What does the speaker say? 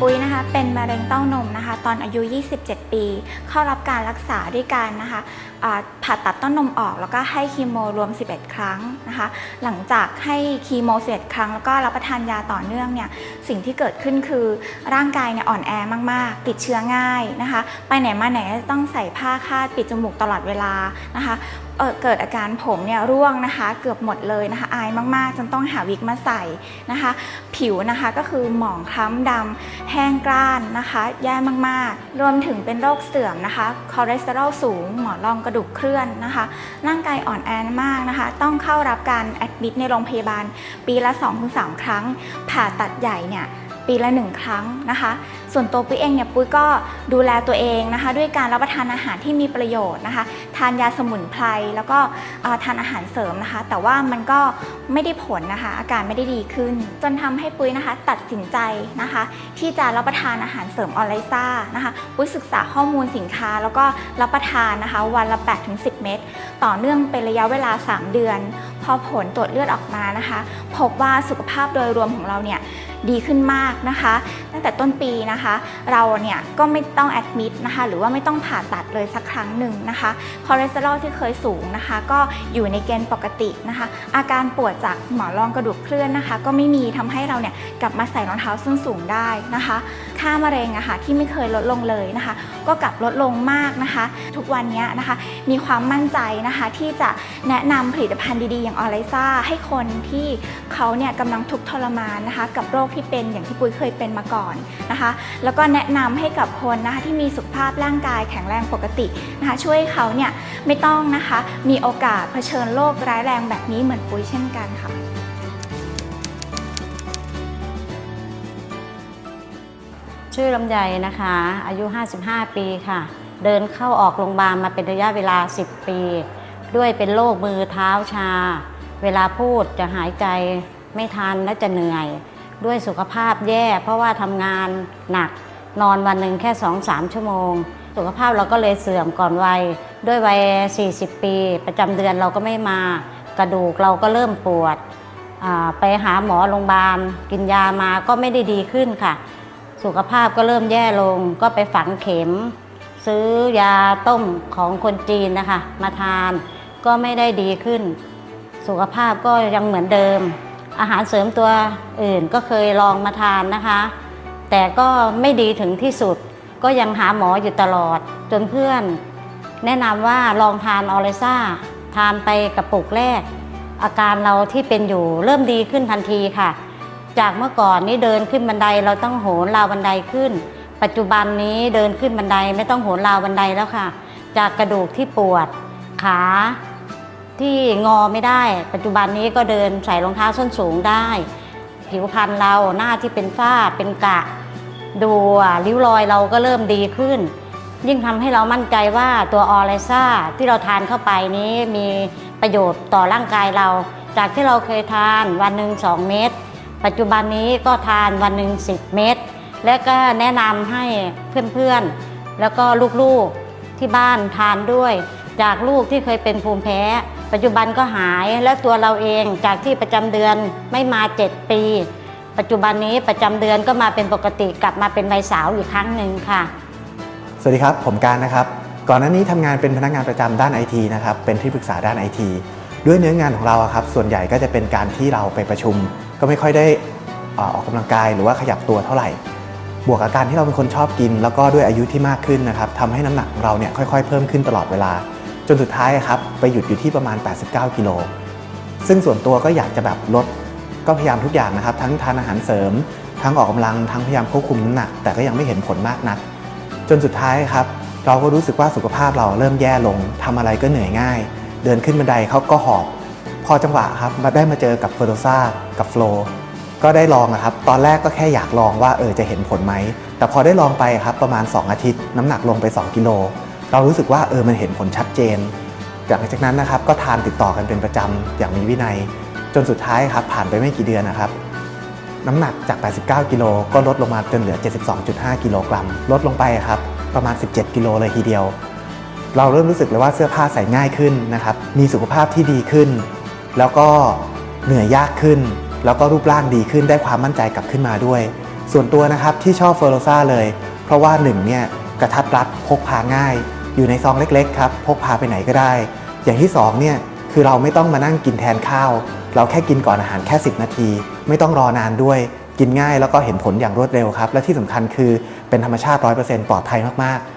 ปุ้ยนะคะเป็นมะเร็งเต้านมนะคะ ตอนอายุ 27 ปี เข้ารับการรักษาด้วยการนะคะผ่าตัดเต้านมออกแล้วก็ให้คีโมรวม 11 ครั้งนะคะ หลังจากให้คีโม 11 ครั้ง แล้วก็รับประทานยาต่อเนื่องเนี่ยสิ่งที่เกิดขึ้นคือร่างกายเนี่ยอ่อนแอมากๆ ติดเชื้อง่ายนะคะ ไปไหนมาไหนต้องใส่ผ้าคาดปิดจมูกตลอดเวลานะคะ เเกิดอาการผมเนี่ยร่วงนะคะเกือบหมดเลยนะคะอายมากๆจนต้องหาวิกมาใส่นะคะ ผิวนะคะก็คือหมองคล้ำดำแห้งกร้านนะคะแย่มากๆ รวมถึงเป็นโรคเสื่อมนะคะคอเลสเตอรอลสูง หมอนรองกระดูกเคลื่อนนะคะ ร่างกายอ่อนแอมากนะคะ ต้องเข้ารับการแอดมิดในโรงพยาบาลปีละ 2-3 ครั้ง ผ่าตัดใหญ่เนี่ย ปีละหนึ่งครั้งนะคะ ส่วนตัวปุ้ยเองเนี่ยปุ้ยก็ดูแลตัวเองนะคะ ด้วยการรับประทานอาหารที่มีประโยชน์นะคะ ทานยาสมุนไพรแล้วก็ทานอาหารเสริมนะคะ แต่ว่ามันก็ไม่ได้ผลนะคะ อาการไม่ได้ดีขึ้น จนทำให้ปุ้ยนะคะ ตัดสินใจนะคะ ที่จะรับประทานอาหารเสริมออนไลซ่านะคะ ปุ้ยศึกษาข้อมูลสินค้า แล้วก็รับประทานนะคะ วันละ 8-10 เม็ดต่อเนื่องเป็นระยะเวลา 3 เดือน พอผลตรวจเลือดออกมานะคะ พบว่าสุขภาพโดยรวมของเราเนี่ย ดีขึ้นมากนะคะ ตั้งแต่ต้นปีนะคะ เราเนี่ยก็ไม่ต้องแอดมิดนะคะ หรือว่าไม่ต้องผ่าตัดเลยสักครั้งหนึ่งนะคะคอเลสเตอรอลที่เคยสูงนะคะ ก็อยู่ในเกณฑ์ปกตินะคะ อาการปวดจากหมอนรองกระดูกเคลื่อนนะคะ ก็ไม่มีทำให้เราเนี่ยกลับมาใส่รองเท้าส้นสูงได้นะคะ ค่ามะเร็งอะค่ะที่ไม่เคยลดลงเลยนะคะ ก็กลับลดลงมากนะคะ ทุกวันนี้นะคะ มีความมั่นใจนะคะที่จะแนะนำผลิตภัณฑ์ดีๆ อย่างออไลซ่าให้คนที่เขาเนี่ยกำลังทุกข์ทรมานนะคะ กับโรคที่เป็นอย่างที่ปุ้ยเคยเป็นมาก่อนนะคะ แล้วก็แนะนำให้กับคนนะคะที่มีสุขภาพร่างกายแข็งแรงปกตินะคะ ช่วยเขาเนี่ยไม่ต้องนะคะมีโอกาสเผชิญโรคร้ายแรงแบบนี้เหมือนปุ้ยเช่นกันค่ะชื่อลำไยนะคะ อายุ 55 ปีค่ะ เดินเข้าออกโรงพยาบาลมาเป็นระยะเวลา 10 ปี ด้วยเป็นโรคมือเท้าชา เวลาพูดจะหายใจไม่ทันและจะเหนื่อย ด้วยสุขภาพแย่ เพราะว่าทำงานหนักนอนวันหนึ่งแค่ 2-3 ชั่วโมง สุขภาพเราก็เลยเสื่อมก่อนวัย ด้วยวัย 40 ปี ประจำเดือนเราก็ไม่มากระดูกเราก็เริ่มปวดไปหาหมอโรงพยาบาล กินยามาก็ไม่ได้ดีขึ้นค่ะ สุขภาพก็เริ่มแย่ลง ก็ไปฝังเข็ม ซื้อยาต้มของคนจีนนะคะ มาทานก็ไม่ได้ดีขึ้น สุขภาพก็ยังเหมือนเดิม อาหารเสริมตัวอื่นก็เคยลองมาทานนะคะ แต่ก็ไม่ดีถึงที่สุด ก็ยังหาหมออยู่ตลอด จนเพื่อน แนะนำว่าลองทานออเลซ่าทานไปกระปุกแรก อาการเราที่เป็นอยู่เริ่มดีขึ้นทันทีค่ะ จากเมื่อก่อนนี้เดินขึ้นบันไดเราต้องโหนราวบันไดขึ้น ปัจจุบันนี้เดินขึ้นบันไดไม่ต้องโหนราวบันไดแล้วค่ะ จากกระดูกที่ปวด ขา ที่งอไม่ได้ ปัจจุบันนี้ก็เดินใส่รองเท้าส้นสูงได้ ผิวพรรณเราหน้าที่เป็นฝ้าเป็นกะ ดูริ้วรอยเราก็เริ่มดีขึ้น ยิ่งทำให้เรามั่นใจว่าตัวออไลซ่าที่เราทานเข้าไปนี้มีประโยชน์ต่อร่างกายเรา จากที่เราเคยทานวันหนึ่ง2 เม็ดปัจจุบันนี้ก็ทานวันหนึ่ง10 เม็ดและก็แนะนำให้เพื่อนๆ แล้วก็ลูกๆที่บ้านทานด้วย จากลูกที่เคยเป็นภูมิแพ้ ปัจจุบันก็หายและตัวเราเองจากที่ประจำเดือนไม่มา 7 ปี ปัจจุบันนี้ประจำเดือนก็มาเป็นปกติกลับมาเป็นวัยสาวอีกครั้งหนึ่งค่ะ สวัสดีครับ ผมการนะครับ ก่อนหน้านี้ทำงานเป็นพนักงานประจำด้านไอทีนะครับเป็นที่ปรึกษาด้านไอทีด้วยเนื้องานของเราครับส่วนใหญ่ก็จะเป็นการที่เราไปประชุม ก็ไม่ค่อยได้ออออกกำลังกายหรือว่าขยับตัวเท่าไหร่ บวกกับการที่เราเป็นคนชอบกิน แล้วก็ด้วยอายุที่มากขึ้นนะครับทำให้น้ำหนักของเราเนี่ยค่อยๆเพิ่มขึ้นตลอดเวลา จนสุดท้ายครับไปหยุดอยู่ที่ประมาณ 89 กิโล ซึ่งส่วนตัวก็อยากจะแบบลดก็พยายามทุกอย่างนะครับ ทั้งทานอาหารเสริม ทั้งออกกำลังทั้งพยายามควบคุมน้ำหนัก แต่ก็ยังไม่เห็นผลมากนัก จนสุดท้ายครับ เราก็รู้สึกว่าสุขภาพเราเริ่มแย่ลงทำอะไรก็เหนื่อยง่าย เดินขึ้นบันไดเขาก็หอบ พอจังหวะครับมาได้มาเจอกับเฟอร์โดซากับโฟลก็ได้ลองนะครับ ตอนแรกก็แค่อยากลองว่าเออจะเห็นผลไหม แต่พอได้ลองไปครับประมาณ 2 อาทิตย์ น้ำหนักลงไป 2 กิโล เรารู้สึกว่าเออมันเห็นผลชัดเจนหลังจากนั้นนะครับก็ทานติดต่อกันเป็นประจำอย่างมีวินัย จนสุดท้ายครับผ่านไปไม่กี่เดือนนะครับ น้ำหนักจาก 89 กิโลก็ลดลงมาจนเหลือ 72.5 กิโลกรัม ลดลงไปครับประมาณ 17 กิโลเลยทีเดียว เราเริ่มรู้สึกเลยว่าเสื้อผ้าใส่ง่ายขึ้นนะครับ มีสุขภาพที่ดีขึ้น แล้วก็เหนื่อยยากขึ้น แล้วก็รูปร่างดีขึ้นได้ความมั่นใจกลับขึ้นมาด้วย ส่วนตัวนะครับที่ชอบเฟอร์โรซ่าเลย เพราะว่า1เนี่ยกระทัดรัดพกพาง่าย อยู่ในซองเล็กๆครับพกพาไปไหนก็ได้ อย่างที่2เนี่ยคือเราไม่ต้องมานั่งกินแทนข้าว เราแค่กินก่อนอาหารแค่ 10 นาที ไม่ต้องรอนานด้วยกินง่ายแล้วก็เห็นผลอย่างรวดเร็วครับ และที่สำคัญคือเป็นธรรมชาติ 100%ปลอดภัยมากๆ